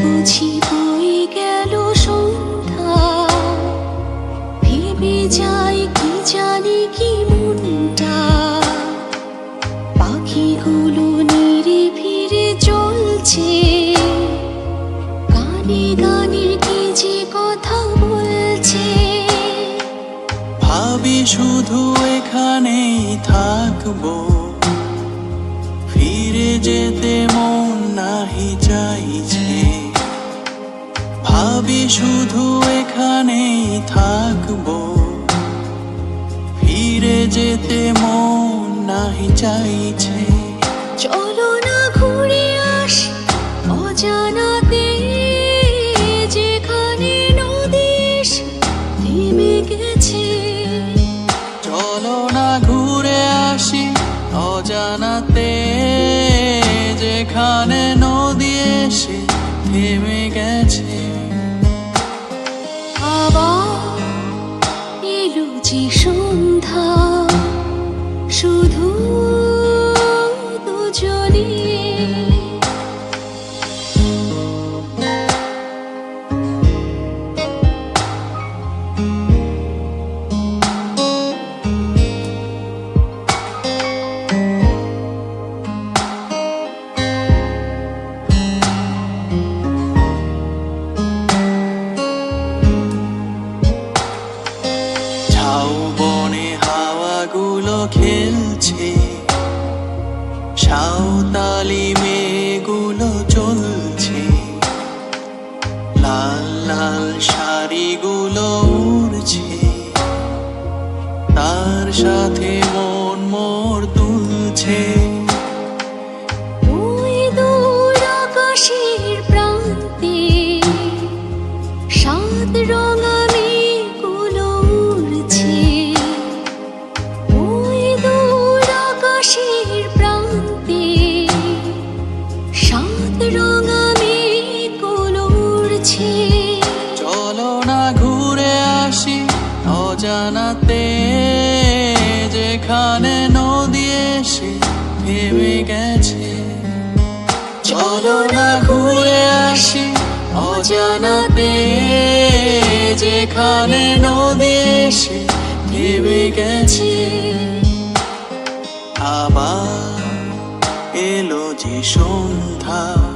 বুঝি বই গেল সন্ধ্যা। ভেবে যাই কি জানি কি মনটা। পাখিগুলো নিরে ফিরে চলছে। গানে গানে কি যে কথা বলছে। ভাবি শুধু থাকব ফিরে যেতে মন নাহি চাইছে। ভাবি শুধু এখানেই থাকব। ফিরে যেতে মন নাহি চাইছে। চলো অজানাতে যেখানে নদী এসে থেমে গেছে। আবার এলো যে সন্ধ্যা। ঝাউ বনে হাওয়াগুলো খেলছে। সাঁওতালি মেয়েগুলো চলছে। লাল লাল শাড়িগুলো উড়ছে। তার সাথে মন মোর তুলছে। আকাশের প্রান্তে, সাত চলো না ঘুরে আসি অজানাতে যেখানে নদী এসে থেমে গেছে। চলো না ঘুরে আসি অজানাতে যেখানে নদী এসে থেমে গেছে। আবার এলো যে সন্ধ্যা